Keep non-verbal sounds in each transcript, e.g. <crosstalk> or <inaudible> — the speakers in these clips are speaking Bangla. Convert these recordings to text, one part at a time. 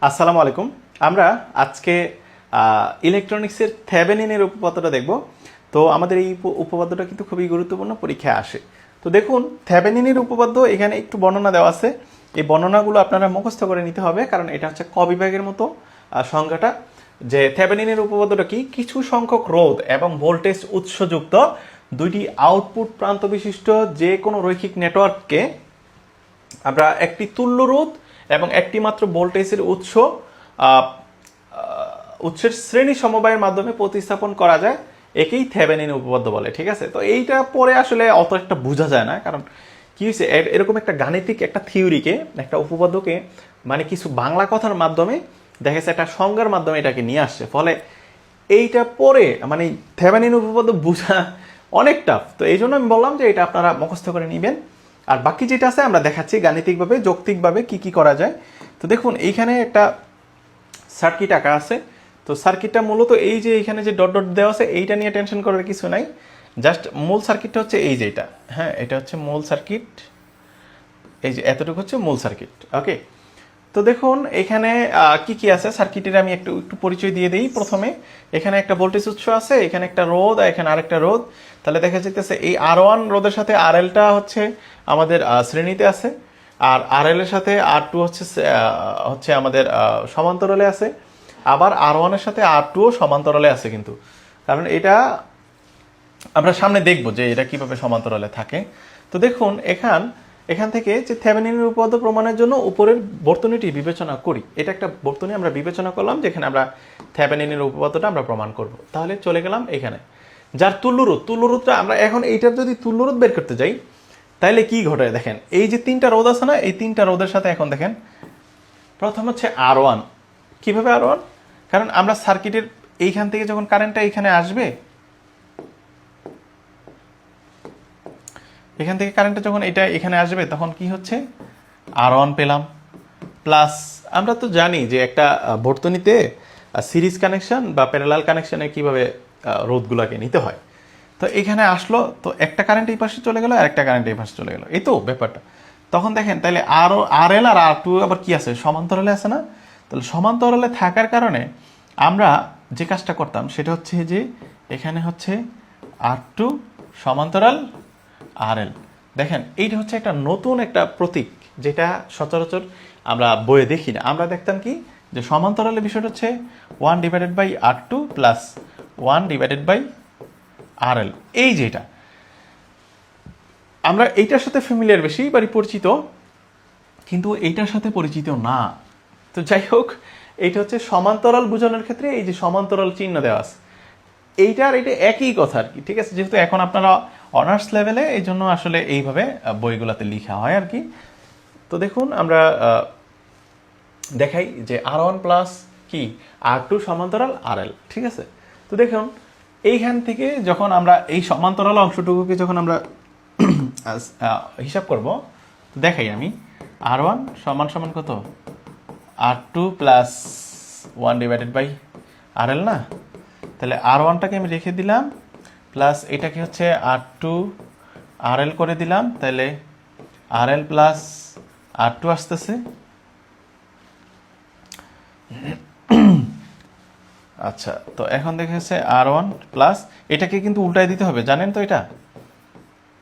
আসসালামু আলাইকুম। আমরা আজকে ইলেকট্রনিক্সের থ্যাবেনিনের উপপাদ্যটা দেখব। তো আমাদের এই উপ- উপপাদ্যটা কিন্তু খুবই গুরুত্বপূর্ণ, পরীক্ষায় আসে। তো দেখুন থ্যাবেনিনের উপপাদ্য এখানে একটু বর্ণনা দেওয়া আছে। এই বর্ণনাগুলো আপনারা মুখস্থ করে নিতে হবে, কারণ এটা হচ্ছে ক বিভাগের মতো সংজ্ঞাটা। যে থ্যাবেনিনের উপপাদ্যটা কি? কিছু সংখ্যক রোধ এবং ভোল্টেজ উৎসযুক্ত দুইটি আউটপুট প্রান্ত বিশিষ্ট যে কোনো রৈখিক নেটওয়ার্ককে আমরা একটি তুল্য রোধ এবং একটি মাত্র ভোল্টেজের উৎস উৎসের শ্রেণি সমবায়ের মাধ্যমে প্রতিস্থাপন করা যায়। একেই থেভেনিন উপপাদ্য বলে, ঠিক আছে? তো এইটা পরে আসলে অত একটা বোঝা যায় না, কারণ কি হয়েছে এরকম একটা গাণিতিক একটা থিওরিকে, একটা উপপাদ্যকে মানে কিছু বাংলা কথার মাধ্যমে, দেখা যাচ্ছে একটা সংজ্ঞার মাধ্যমে এটাকে নিয়ে আসছে। ফলে এইটা পরে মানে থেভেনিন উপপাদ্য বোঝা অনেক টাফ তো এই জন্য আমি বললাম যে এটা আপনারা মুখস্থ করে নেবেন। আর বাকি যেটা আছে আমরা দেখাচ্ছি গাণিতিকভাবে, যৌক্তিকভাবে কি কি করা যায়। তো দেখুন, এইখানে একটা সার্কিট আঁকা আছে। তো সার্কিটটা মূলত এই যে এইখানে যে ডট ডট দেওয়া আছে, এইটা নিয়ে টেনশন করার কিছু নাই। জাস্ট মূল সার্কিটটা হচ্ছে এই যে এটা। হ্যাঁ এটা হচ্ছে মূল সার্কিট এই যে, এতটুকু হচ্ছে মূল সার্কিট ওকে তো দেখুন, এখানে কি কি আছে? সার্কিটের আমি একটু একটু পরিচয় দিয়ে দিই প্রথমে। এখানে একটা ভোল্টেজ উৎস আছে, এখানে একটা রোদ আর এখানে আরেকটা রোদ তাহলে দেখা যাইতেছে, এই আর ওয়ান রোদের সাথে আর এলটা হচ্ছে আমাদের শ্রেণীতে আছে, আর আর এর সাথে আর টু হচ্ছে হচ্ছে আমাদের সমান্তরালে আছে। আবার আর ওয়ানের সাথে আর টুও সমান্তরালে আছে কিন্তু। কারণ এটা আমরা সামনে দেখব যে এটা কীভাবে সমান্তরালে থাকে। তো দেখুন, এখান এখান থেকে যে থেভেনিনের উপপাদ্য প্রমাণের জন্য উপরের বর্তনীটি বিবেচনা করি। এটা একটা বর্তনী আমরা বিবেচনা করলাম, যেখানে আমরা থেভেনিনের উপপাদ্যটা আমরা প্রমাণ করব। তাহলে চলে গেলাম এখানে। যার তুল্যরোধ, তুল্যরোধটা আমরা এখন এইটার যদি তুল্যরোধ বের করতে যাই, তাহলে কি ঘটে দেখেন? এই যে তিনটা রোধ আছে না, এই তিনটা রোধের সাথে এখন দেখেন, প্রথম হচ্ছে আর ওয়ান কীভাবে আর ওয়ান কারণ আমরা সার্কিটের এইখান থেকে যখন কারেন্টটা এইখানে আসবে এখান থেকে কারেন্টটা যখন এটা এখানে আসবে তখন কি হচ্ছে? আর অন পেলাম। প্লাস আমরা তো জানি যে একটা বর্তনীতে সিরিজ কানেকশন বা প্যারালাল কানেকশানে কীভাবে আহ, রোধগুলোকে নিতে হয়। তো এখানে আসলো তো একটা কারেন্ট এই পাশে চলে গেলো আর একটা কারেন্ট এই পাশে চলে গেলো। এই তো ব্যাপারটা। তখন দেখেন তাহলে আরও আর এল আর আর টু আবার কি আছে? সমান্তরালে আছে না? তাহলে সমান্তরালে থাকার কারণে আমরা যে কাজটা করতাম সেটা হচ্ছে যে এখানে হচ্ছে আর টু সমান্তরাল আর এল দেখেন, এইটা হচ্ছে একটা নতুন একটা প্রতীক, যেটা সচরাচর আমরা বইয়ে দেখি না। আমরা দেখতাম কি, যে সমান্তরালের বিষয়টা হচ্ছে one divided by R two plus one divided by R L এই যেটা আমরা এইটার সাথে ফ্যামিলিয়ার বেশি বাড়ি পরিচিত, কিন্তু এইটার সাথে পরিচিত না। তো যাই হোক, এইটা হচ্ছে সমান্তরাল বোঝানোর ক্ষেত্রে এই যে সমান্তরাল চিহ্ন দেওয়া আছে এইটার এটা একই কথা আর কি, ঠিক আছে? যেহেতু এখন আপনারা অনার্স লেভেলে এই জন্য আসলে এইভাবে বইগুলোতে লেখা হয় আর কি। তো দেখুন, আমরা দেখাই যে আর ওয়ান প্লাস কি? আর টু সমান্তরাল আর এল ঠিক আছে? তো দেখুন, এইখান থেকে যখন আমরা এই সমান্তরাল অংশটুকুকে যখন আমরা <clears throat> হিসাব করব, তো দেখাই আমি। আর ওয়ান সমান সমান কত? R two plus one divided by R L না? তাহলে আর ওয়ানটাকে আমি রেখে দিলাম প্লাস এটাকে হচ্ছে আর টু আর এল করে দিলাম, তাহলে R L plus R two আসতেছে। আচ্ছা তো এখন দেখা যাচ্ছে আর ওয়ান প্লাস এটাকে কিন্তু উল্টাই দিতে হবে, জানেন তো এটা?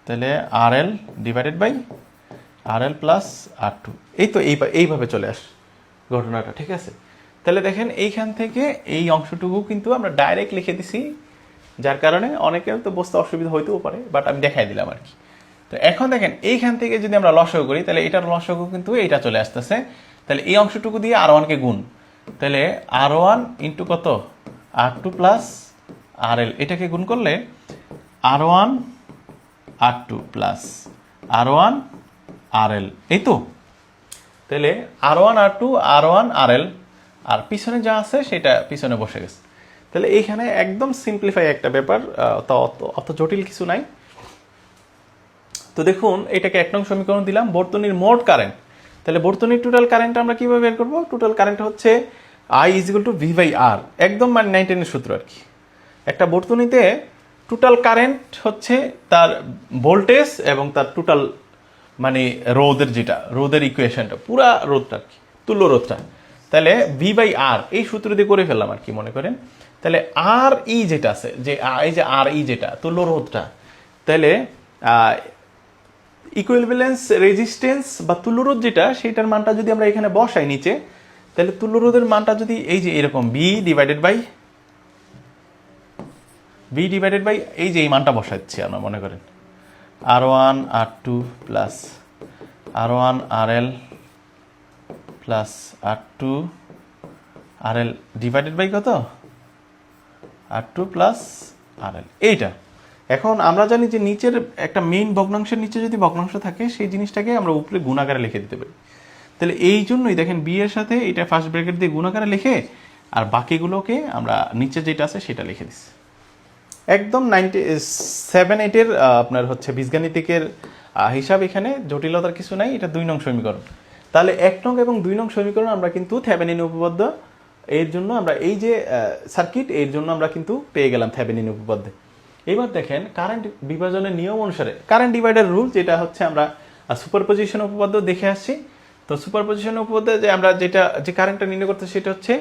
তাহলে R L divided by R L plus R two এই তো এই এইভাবে চলে আস ঘটনাটা, ঠিক আছে? তাহলে দেখেন এইখান থেকে এই অংশটুকু কিন্তু আমরা ডাইরেক্ট লিখে দিছি, যার কারণে অনেকের তো বুঝতে অসুবিধা হইতেও পারে বাট আমি দেখাই দিলাম আর কি। তো এখন দেখেন এইখান থেকে যদি আমরা লসগু করি, তাহলে এটার লসগু কিন্তু এইটা চলে আসতেছে। তাহলে এই অংশটুকু দিয়ে আর ওয়ানকে গুণ, তাহলে আর ওয়ান ইন্টু কত? আর টু প্লাস আর এল এটাকে গুণ করলে R one R two plus R one R L এই তো? তাহলে R one R two R one R L আর পিছনে যা আছে সেটা পিছনে বসে গেছে। তাহলে এইখানে একদম সিম্পলিফাই একটা ব্যাপার অত, অত- জটিল কিছু নাই। তো দেখুন, এটাকে এক নং সমীকরণ দিলাম, বর্তনীর মোট কারেন্ট তাহলে বর্তনীর টোটাল কারেন্ট আমরা কীভাবে বের করব? টোটাল কারেন্ট হচ্ছে I is equal to V by R একদম মানে নাইনটেনের সূত্র আর কি। একটা বর্তনীতে টোটাল কারেন্ট হচ্ছে তার ভোল্টেজ এবং তার টোটাল মানে রোদের যেটা রোদের ইকুয়েশনটা পুরা রোদটা আর কি, তুল্য রোধটা। তাহলে ভি বাই আর এই সূত্র দিয়ে করে ফেললাম আর কি, মনে করেন। তাহলে আর ই যেটা আছে, যে এই যে আর ই যেটা তুল্য রোধটা তাহলে ইকুইভ্যালেন্স রেজিস্ট্যান্স বা তুল্যরোধ যেটা সেটার মানটা যদি আমরা এখানে বসাই নিচে, তাহলে তুল্যরোধের মানটা যদি এই যে এরকম B divided by B divided by এই যে এই মানটা বসাচ্ছি আমরা, মনে করেন। R one R two plus R one R L plus R two R L divided by কত? আর টু প্লাস আর এল এইটা। এখন আমরা জানি যে নিচের একটা মেইন ভগ্নাংশের নিচে যদি ভগ্নাংশ থাকে, সেই জিনিসটাকে আমরা উপরে গুণাকারে লিখে দিতে পারি। তাহলে এই জন্যই দেখেন বি এর সাথে এটা ফার্স্ট ব্র্যাকেট দিয়ে গুণাকারে লিখে, আর বাকিগুলোকে আমরা নিচে যেটা আছে সেটা লিখে দিচ্ছি একদম নাইনটি সেভেন এইটের আপনার হচ্ছে বীজগাণিতিকের হিসাব এখানে জটিলতার কিছু নাই, এটা দুই নং সমীকরণ। তাহলে এক নং এবং দুই নং সমীকরণ আমরা কিন্তু থ্যাবেনিন উপপাদ্য, এর জন্য আমরা এই যে সার্কিট এর জন্য আমরা কিন্তু পেয়ে গেলাম থ্যাবেনিন উপপাদ্যে। এবার দেখেন কারেন্ট বিভাজনের নিয়ম অনুসারে কারেন্ট ডিভাইডার রুল যেটা হচ্ছে আমরা সুপারপজিশন উপপাদ্য দেখে আসছি। তো সুপারপজিশন উপপাদ্যে যে আমরা যেটা, যে কারেন্টটা নির্ণয় করতে সেটা হচ্ছে,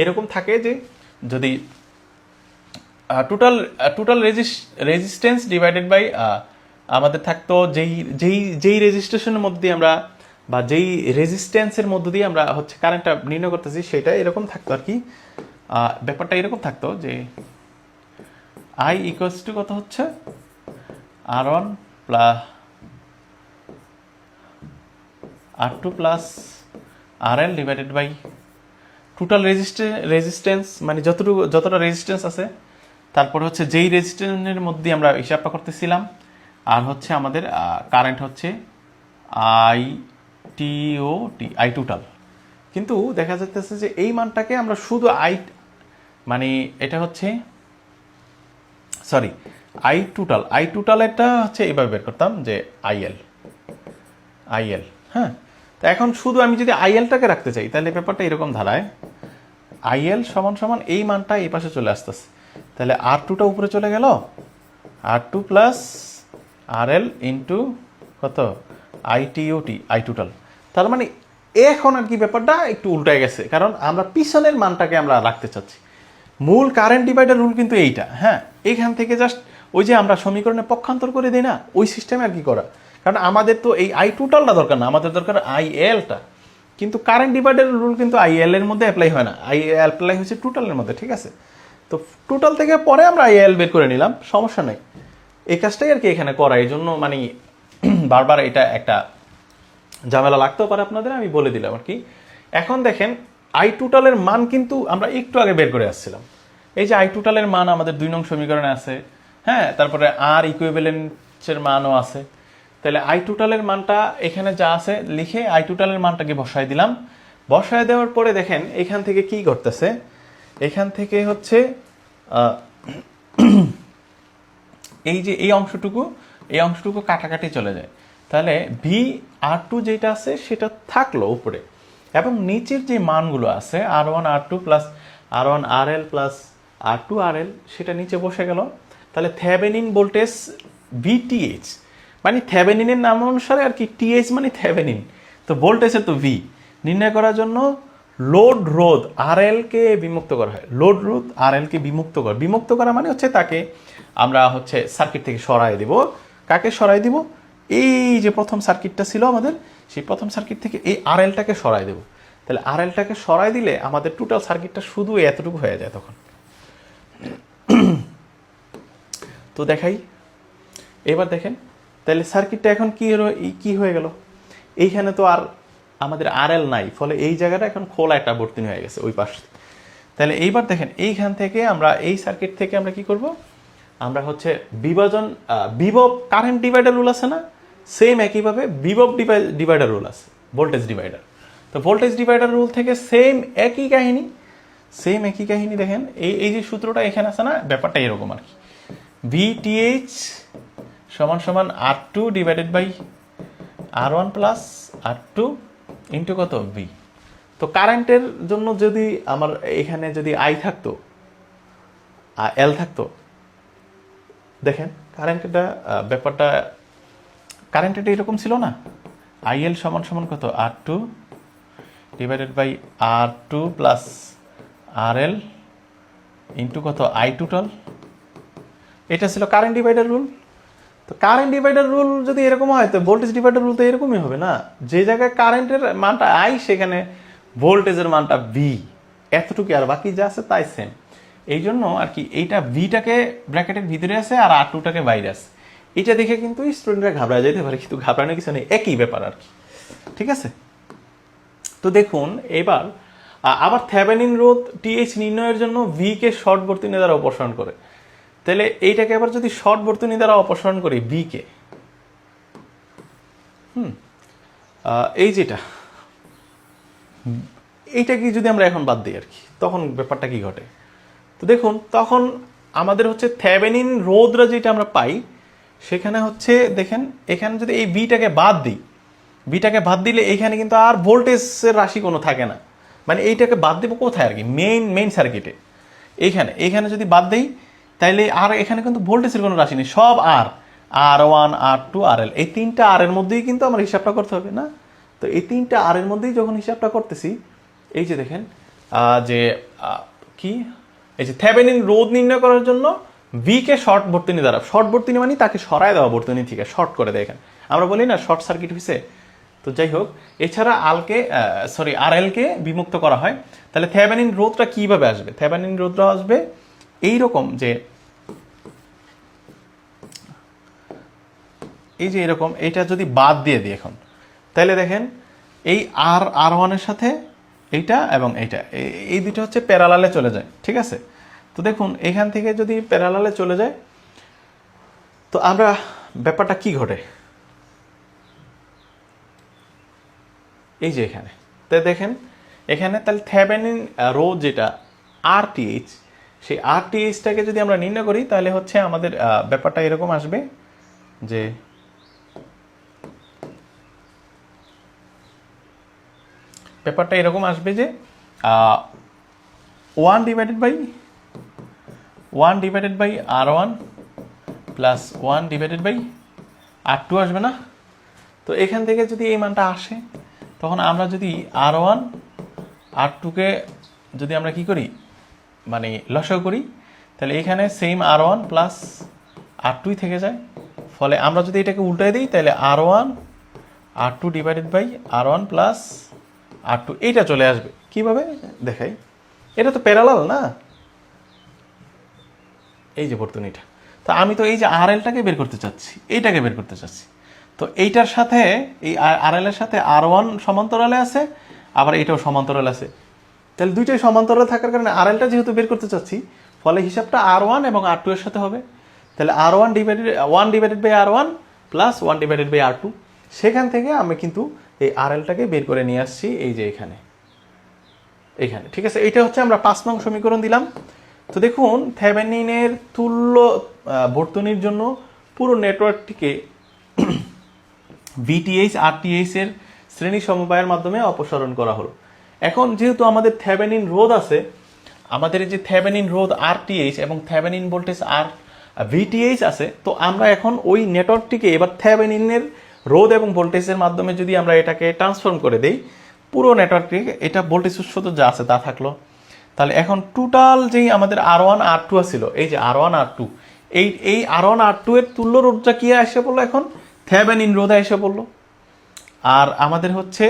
এরকম থাকে যে যদি total total resistance divided by আমাদের থাকতো যেই যেই যেই রেজিস্ট্রেশনের মধ্যে আমরা বা যেই রেজিস্ট্যান্সের মধ্য দিয়ে আমরা হচ্ছে কারেন্টটা নির্ণয় করতেছি সেটা এরকম থাকতো আর কি। ব্যাপারটা এরকম থাকতো যে আই ইকুয়ালস টু কত হচ্ছে? R one plus R two plus R L divided by total resistance মানে যতটুকু, যতটা রেজিস্ট্যান্স আছে, তারপরে হচ্ছে যেই রেজিস্ট্যান্সের মধ্যে আমরা হিসাবটা করতেছিলাম, আর হচ্ছে আমাদের কারেন্ট হচ্ছে আই টিও টি আই টোটাল কিন্তু দেখা যাচ্ছে যে এই মানটাকে আমরা শুধু আই মানে এটা হচ্ছে sorry I total I total এটা হচ্ছে এভাবে বের করতাম যে আইএল আইএল হ্যাঁ? তো এখন শুধু আমি যদি আইএলটাকে রাখতে চাই, তাহলে ব্যাপারটা এরকম ধারায় আইএল সমান সমান এই মানটা এই পাশে চলে আসতেছে। তাহলে আর টুটা উপরে চলে গেল R two plus R L into কত? I T O T I total তার মানে এখন আর কি ব্যাপারটা একটু উল্টায় গেছে। কারণ আমরা পিছনের মানটাকে আমরা রাখতে চাচ্ছি। মূল কারেন্ট ডিভাইডার রুল কিন্তু এইটা হ্যাঁ? এইখান থেকে জাস্ট ওই যে আমরা সমীকরণে পক্ষান্তর করে দিই না, ওই সিস্টেমে আর কি করা? কারণ আমাদের তো এই আই টোটালটা দরকার না, আমাদের দরকার আই এলটা কিন্তু কারেন্ট ডিভাইডার রুল কিন্তু আই এল এর মধ্যে অ্যাপ্লাই হয় না। আই এল অ্যাপ্লাই হচ্ছে টোটালের মধ্যে, ঠিক আছে? তো টোটাল থেকে পরে আমরা আই এল বের করে নিলাম, সমস্যা নেই। এই কাজটাই আর কি এখানে করা এই জন্য মানে বারবার এটা একটা ঝামেলা লাগতেও পারে আপনাদের, আমি বলে দিলাম আর কি। এখন দেখেন আই টোটালের মান কিন্তু আমরা একটু আগে বের করে আসছিলাম। এই যে আই টোটালের মান আমাদের দুই নং সমীকরণে আছে হ্যাঁ তারপরে আর ইকুইভ্যালেন্সের মানও আছে। তাহলে আই টোটালের মানটা এখানে যা আছে, লিখে আই টোটালের মানটাকে বসায় দিলাম। বসায় দেওয়ার পরে দেখেন, এখান থেকে কি করতেছে এখান থেকে হচ্ছে <clears throat> এই যে এই অংশটুকু এই অংশটুকু কাটাকাটি চলে যায়। তাহলে ভি আর টু যেটা আছে সেটা থাকল উপরে। এবং নিচের যে মানগুলো আছে R one R two plus R one R L plus R two R L সেটা নিচে বসে গেল। তাহলে থ্যাবেনিন ভোল্টেজ ভিটিএইচ মানে থ্যাবেনিনের নাম অনুসারে আর কি টিএইচ মানে থ্যাবেনিন তো ভোল্টেজের তো ভি নির্ণয় করার জন্য লোড রোধ আর কে বিমুক্ত করা হয়। লোড রোধ আর কে বিমুক্ত করা। বিমুক্ত করা মানে হচ্ছে তাকে আমরা হচ্ছে সার্কিট থেকে সরাই দিব। কাকে সরাই দিব? এই যে প্রথম সার্কিটটা ছিল আমাদের, সেই প্রথম সার্কিট থেকে এই আর এলটাকে সরাই দেব। তাহলে আর এলটাকে সরাই দিলে আমাদের টোটাল সার্কিটটা শুধু এতটুকু হয়ে যায় তখন। তো দেখাই। এবার দেখেন, তাহলে সার্কিটটা এখন কি হলো কি হয়ে গেল? এইখানে তো আর আমাদের আর এল নাই, ফলে এই জায়গাটা এখন খোলা একটা বর্তিনী হয়ে গেছে ওই পাশে। তাহলে এইবার দেখেন, এইখান থেকে আমরা, এই সার্কিট থেকে আমরা কি করব? আমরা হচ্ছে বিভাজন বিভব কারেন্ট ডিভাইডার রুল আছে না? সেম একইভাবে বিভব ডিভাইডার রুল আছে ভোল্টেজ ডিভাইডার তো ভোল্টেজ ডিভাইডার রুল থেকে সেম একই কাহিনী সেম একই কাহিনী দেখেন, এই এই যে সূত্রটা এখানে আছে না, ব্যাপারটা এরকম আর কি। ভিটিএইচ সমান সমান R two divided by R one plus R two into কত? ভি তো কারেন্টের জন্য যদি আমার এখানে যদি আই থাকতো আর এল থাকতো, দেখেন কারেন্টটা ব্যাপারটা কারেন্ট এটা এরকম ছিল না? আইএল সমান সমান কত? R two divided by R two plus R L into কত? আই টোটাল এটা ছিল কারেন্ট ডিভাইডার রুল তো কারেন্ট ডিভাইডার রুল যদি এরকম হয়, তো ভোল্টেজ ডিভাইডার রুল তো এরকমই হবে না? যে জায়গায় কারেন্টের মানটা আই সেখানে ভোল্টেজের মানটা ভি এতটুকু আর বাকি যা আছে তাই সেম এই জন্য আর কি, এইটা ভিটাকে ব্র্যাকেটের ভিতরে আছে আর আর টুটাকে বাইরে আছে। এটা দেখে কিন্তু স্টুডেন্টরা ঘাবড়া যেতে পারে, কিন্তু ঘাবড়ানো কিছু নেই। একই ব্যাপার আর কি। ঠিক আছে? তো দেখুন, এবার আবার থ্যাবেনিন রোধ টিএইচ নির্ণয়ের জন্য ভি কে শর্ট বর্তনী দ্বারা অপসারণ করে। তাহলে এইটাকে আবার যদি শর্ট বর্তনী দ্বারা অপসারণ করি বি কে। হুম এই যেটা। এইটা কি যদি আমরা এখন বাদ দিই আর কি, তখন ব্যাপারটা কি ঘটে? তো দেখুন, তখন আমাদের হচ্ছে থ্যাবেনিন রোধরা যেটা আমরা পাই সেখানে হচ্ছে দেখেন, এখানে যদি এই বিটাকে বাদ দিই বিটাকে বাদ দিলে এখানে কিন্তু আর ভোল্টেজের রাশি কোনো থাকে না। মানে এইটাকে বাদ দেবো কোথায় আর কি? মেইন মেইন সার্কিটে এইখানে এইখানে যদি বাদ দিই, তাইলে আর এখানে কিন্তু ভোল্টেজের কোনো রাশি নেই। সব আর আর one R two R L এই তিনটা আর এর মধ্যেই কিন্তু আমার হিসাবটা করতে হবে, না? তো এই তিনটা আর এর মধ্যেই যখন হিসাবটা করতেছি, এই যে দেখেন যে কি? এই যে থ্যাবেনিন রোধ নির্ণয় করার জন্য ভি কে শর্ট বর্তনী দ্বারা শর্ট বর্তনী মানে তাকে সরায় দেওয়া বর্তনী থেকে শর্ট করে দেয় এখানে। আমরা বলি না শর্ট সার্কিট হয়েছে তো যাই হোক, এছাড়া আলকে সরি আর এলকে বিমুক্ত করা হয়। তাহলে থ্যাবেনিন রোধটা কীভাবে আসবে? থ্যাবেনিন রোধটা আসবে এই রকম যে, এই যে এরকম, এটা যদি বাদ দিয়ে দিই এখন, তাহলে দেখেন, এই আর আর ওয়ানের সাথে এইটা এবং এইটা, এই- এই দুটো হচ্ছে প্যারালালে চলে যায়, ঠিক আছে? তো দেখুন, এখান থেকে যদি প্যারালালে চলে যায়, তো আমরা ব্যাপারটা কি ঘটে? এই যে এখানে। তাই দেখেন, এখানে তাহলে থ্যাবেনিন রোধ যেটা আর টিএইচ সেই আর টিএইচটাকে যদি আমরা নির্ণয় করি, তাহলে হচ্ছে আমাদের ব্যাপারটা এরকম আসবে যে ব্যাপারটা এরকম আসবে যে one divided by one divided by R one plus one divided by R two আসবে না? তো এখান থেকে যদি এই মানটা আসে, তখন আমরা যদি আর ওয়ান আর টুকে যদি আমরা কি করি? মানে লসাগু করি, তাহলে এখানে same R one plus R টুই থেকে যায়। ফলে আমরা যদি এটাকে উল্টাই দিই, তাহলে R one R two divided by R one plus R two এইটা চলে আসবে। কীভাবে? দেখাই। এটা তো প্যারালাল না? এই যে বর্তনীটা। তো আমি তো এই যে আর এলটাকে বের করতে চাচ্ছি, এইটাকে বের করতে চাচ্ছি। তো এইটার সাথে, এই আর এর সাথে আর ওয়ান সমান্তরালে আছে, আবার এটাও সমান্তরাল আছে। তাহলে দুইটাই সমান্তরালে থাকার কারণে আর এলটা যেহেতু বের করতে চাচ্ছি, ফলে হিসাবটা আর ওয়ান এবং আর টু এর সাথে হবে। তাহলে R one divided one divided by R one plus one divided by R two সেখান থেকে আমি কিন্তু এই আর এলটাকে বের করে নিয়ে আসছি এই যে এখানে। এখানে, ঠিক আছে? এটা হচ্ছে আমরা পাঁচ নং সমীকরণ দিলাম। তো দেখুন থ্যাভেনিনের তুল্য বর্তনীর জন্য পুরো নেটওয়ার্কটিকে ভিটিএইচ আরটিএইচ এর শ্রেণি সমবায়ের মাধ্যমে অপসারণ করা হলো। এখন যেহেতু আমাদের থ্যাভেনিন রোধ আছে, আমাদের যে থ্যাভেনিন রোধ আরটিএইচ এবং থ্যাবেনিন ভোল্টেজ আর ভিটিএইচ আছে, তো আমরা এখন ওই নেটওয়ার্কটিকে এবার থ্যাভেনিনের রোধ এবং ভোল্টেজের মাধ্যমে যদি আমরা এটাকে ট্রান্সফর্ম করে দেই, পুরো নেটওয়ার্কটিকে এটা ভোল্টেজ উৎস তো যা আছে তা থাকল। তাহলে এখন টোটাল যেই আমাদের আর ওয়ান আর টু ছিল এই যে আর ওয়ান আর টু এই এই আর ওয়ান আর টু এর তুল্য রোধটা কি এসে পড়ল এখন? থ্যাবেনিন রোধা এসে পড়ল। আর আমাদের হচ্ছে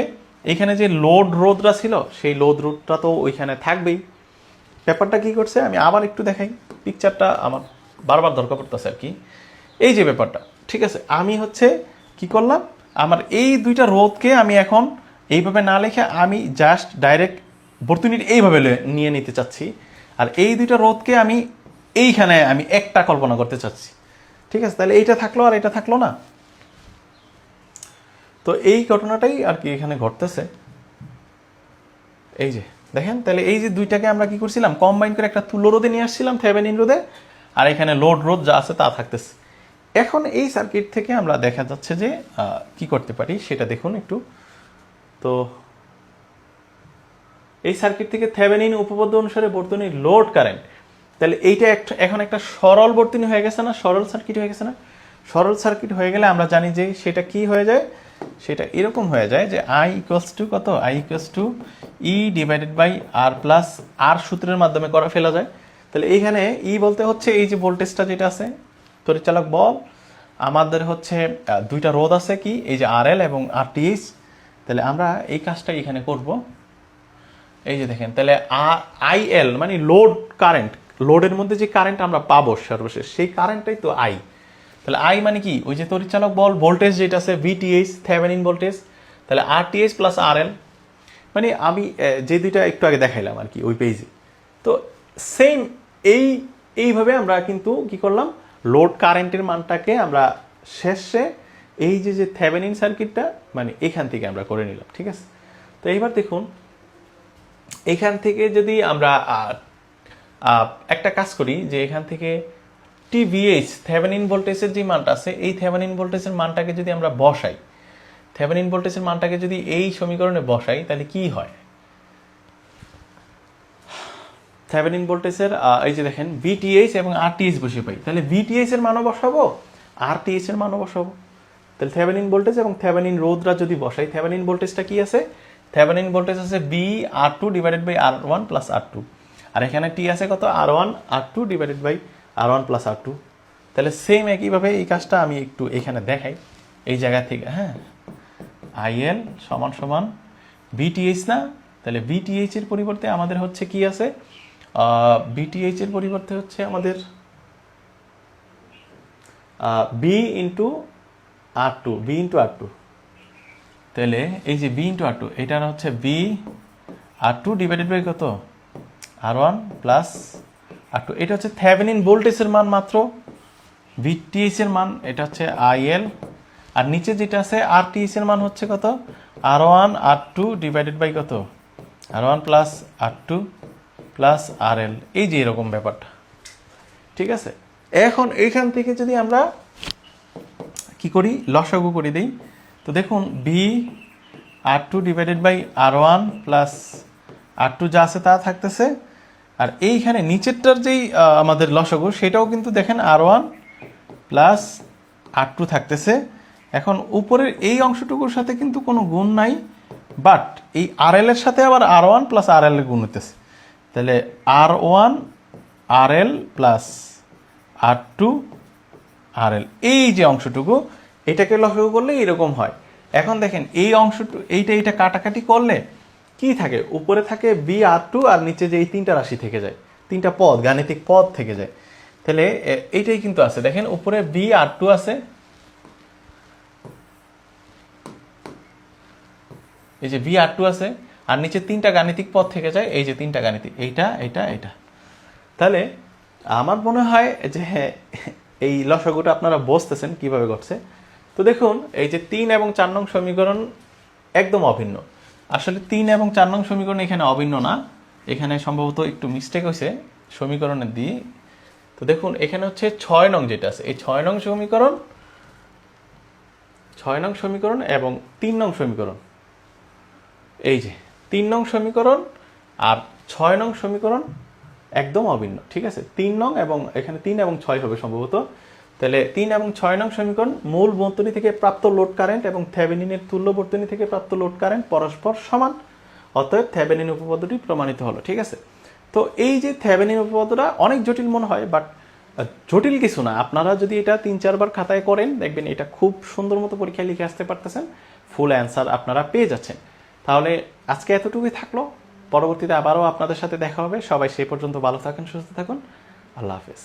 এখানে যে লোড রোধটা ছিল, সেই লোড রোধটা তো ওইখানে থাকবেই। ব্যাপারটা কি করছে? আমি আবার একটু দেখাই। পিকচারটা আমার বারবার দরকার পড়তেছে আর কি। এই যে ব্যাপারটা, ঠিক আছে? আমি হচ্ছে কি করলাম? আমার এই দুইটা রোধকে আমি এখন এইভাবে না লিখে আমি জাস্ট ডাইরেক্ট বর্তনীর এইভাবে নিয়ে নিতে চাচ্ছি। আর এই দুইটা রোধকে আমি এইখানে আমি একটা কল্পনা করতে চাচ্ছি। ঠিক আছে? তাহলে এইটা থাকল আর এটা থাকল না? তো এই ঘটনাটাই আর কি এখানে ঘটতেছে। এই যে, দেখেন? তাহলে এই যে দুইটাকে আমরা কি করছিলাম? কম্বাইন করে একটা তুলো রোদে নিয়ে আসছিলাম থেভেনিন রোদে আর এখানে লোড রোদ যা আছে তা থাকতেছে। এখন এই সার্কিট থেকে আমরা দেখা যাচ্ছে যে কি করতে পারি? সেটা দেখুন একটু। তো এই সার্কিট থেকে থেভেনিন উপপাদ্য অনুসারে বর্তনীর লোড কারেন্ট। তাহলে এইটা একটা, এখন একটা সরল বর্তনী হয়ে গেছে না? সরল সার্কিট হয়ে গেছে না? সরল সার্কিট হয়ে গেলে আমরা জানি যে সেটা কি হয়ে যায়? সেটা এরকম হয়ে যায় যে আই ইকুয়ালস টু কত? I equals to E divided by R plus R সূত্রের মাধ্যমে করা ফেলা যায়। তাহলে এইখানে ই বলতে হচ্ছে এই যে ভোল্টেজটা যেটা আছে তড়িৎচালক বল, আমাদের হচ্ছে দুইটা রোধ আছে কি? এই যে আর এল এবং আর টিএইচ তাহলে আমরা এই কাজটা এখানে করব। এই যে দেখেন, তাহলে আই এল মানে লোড কারেন্ট লোডের মধ্যে যে কারেন্ট আমরা পাবো সর্বশেষ, সেই কারেন্টটাই তো আই। তাহলে আই মানে কি? ওই যে তড়িৎচালক বল ভোল্টেজ যেটা আছে ভিটিএইচ থেভেনিন ভোল্টেজ তাহলে আর টিএইচ প্লাস আর এল মানে আমি যে দুইটা একটু আগে দেখাইলাম আর কি ওই পেজে তো সেম এই, এইভাবে আমরা কিন্তু কি করলাম? লোড কারেন্টের মানটাকে আমরা শেষে এই যে যে থেভেনিন সার্কিটটা মানে এখান থেকে আমরা করে নিলাম, ঠিক আছে? তো এইবার দেখুন এখান থেকে যদি আমরা একটা কাজ করি যে এখান থেকে টিভিএইচ থেভেনিন ভোল্টেজের যে মানটা আছে, এই থেভেনিন ভোল্টেজের মানটাকে যদি আমরা বসাই থেভেনিন ভোল্টেজের মানটাকে যদি এই সমীকরণে বসাই, তাহলে কি হয়? থেভেনিন ভোল্টেজের এই যে দেখেন ভিটিএইচ এবং আরটিএইচ বসে পাই, তাহলে ভিটিএইচ এর মানও বসাবো আরটিএইচ এর মানও বসাবো। তাহলে থেভেনিন ভোল্টেজ এবং থেভেনিন রোধরা যদি বসাই থেভেনিন ভোল্টেজটা কি আছে? থেভেনিন ভোল্টেজ আছে B R two divided by R one plus R two আর এখানে টি আছে কত? R one R two divided by R one plus R two তাহলে সেম একইভাবে এই কাজটা আমি একটু এখানে দেখাই। এই জায়গা থেকে হ্যাঁ? আইএল সমান সমান বিটিএইচ না? তাহলে বিটিএইচ এর পরিবর্তে আমাদের হচ্ছে কি আছে? বিটিএইচ এর পরিবর্তে হচ্ছে আমাদের B into R two B into R two তাহলে এই যে বি ইন্টু আর টু এটার হচ্ছে B R two divided by কত? R one plus R two এটা হচ্ছে থ্যাভেনিন ভোল্টেজের মান মাত্র ভিটিএস এর মান, এটা হচ্ছে আইএল আর নিচে যেটা আছে আর টিএস এর মান হচ্ছে কত? R one R two divided by কত? R one plus R two plus R L এই যে এরকম ব্যাপারটা। ঠিক আছে? এখন এইখান থেকে যদি আমরা কি করি? লসাগু করে দিই। তো দেখুন B R two divided by R one plus R two যা আছে তা থাকতেছে। আর এইখানে নিচেরটার যেই আমাদের লসাগু, সেটাও কিন্তু দেখেন R one plus R two থাকতেছে। এখন উপরের এই অংশটুকুর সাথে কিন্তু কোনো গুণ নাই বাট এই আর এল এর সাথে আবার আর ওয়ান প্লাস আর এল গুণ হইতেছে। তাহলে R one R L plus R two R L এই যে অংশটুকু এটাকে লক্ষ্য করলে এরকম হয়। এখন দেখেন এই অংশটু এইটা এইটা কাটাকাটি করলে কি থাকে? উপরে থাকে বি আর টু আর নিচে যে এই তিনটা রাশি থেকে যায় তিনটা পদ গাণিতিক পদ থেকে যায়। তাহলে এইটাই কিন্তু আছে। দেখেন উপরে বি আর টু আছে। এই যে বি আর টু আছে আর নিচে তিনটা গাণিতিক পদ থেকে যায় এই যে তিনটা গাণিতিক এইটা এইটা এইটা। তাহলে আমার মনে হয় যে হ্যাঁ, এই লসাগুটা আপনারা বসতেছেন কীভাবে ঘটছে। তো দেখুন, এই যে তিন এবং চার নং সমীকরণ একদম অভিন্ন। আসলে তিন এবং চার নং সমীকরণ এখানে অভিন্ন না। এখানে সম্ভবত একটু মিস্টেক হয়েছে সমীকরণের দিয়ে তো দেখুন, এখানে হচ্ছে ছয় নং যেটা আছে। এই ছয় নং সমীকরণ, ছয় নং সমীকরণ এবং তিন নং সমীকরণ। এই যে তিন নং সমীকরণ আর ছয় নং সমীকরণ একদম অভিন্ন, ঠিক আছে? তিন নং এবং এখানে তিন এবং ছয় হবে সম্ভবত। তাহলে তিন এবং ছয় নং সমীকরণ মূল বর্তনী থেকে প্রাপ্ত লোড কারেন্ট এবং থ্যাবেনিনের তুল্য বর্তনী থেকে প্রাপ্ত লোড কারেন্ট পরস্পর সমান। অতএব থ্যাবেনিন উপপাদ্যটি প্রমাণিত হলো, ঠিক আছে? তো এই যে থ্যাবেনিন উপপাদ্যটা অনেক জটিল মনে হয় বাট জটিল কিছু না। আপনারা যদি এটা তিন, চারবার খাতায় করেন, দেখবেন এটা খুব সুন্দর মতো পরীক্ষায় লিখে আসতে পারতেছেন। ফুল অ্যান্সার আপনারা পেয়ে যাচ্ছেন। তাহলে আজকে এতটুকুই থাকল। পরবর্তীতে আবারও আপনাদের সাথে দেখা হবে। সবাই সেই পর্যন্ত ভালো থাকেন, সুস্থ থাকুন। আল্লাহ হাফেজ।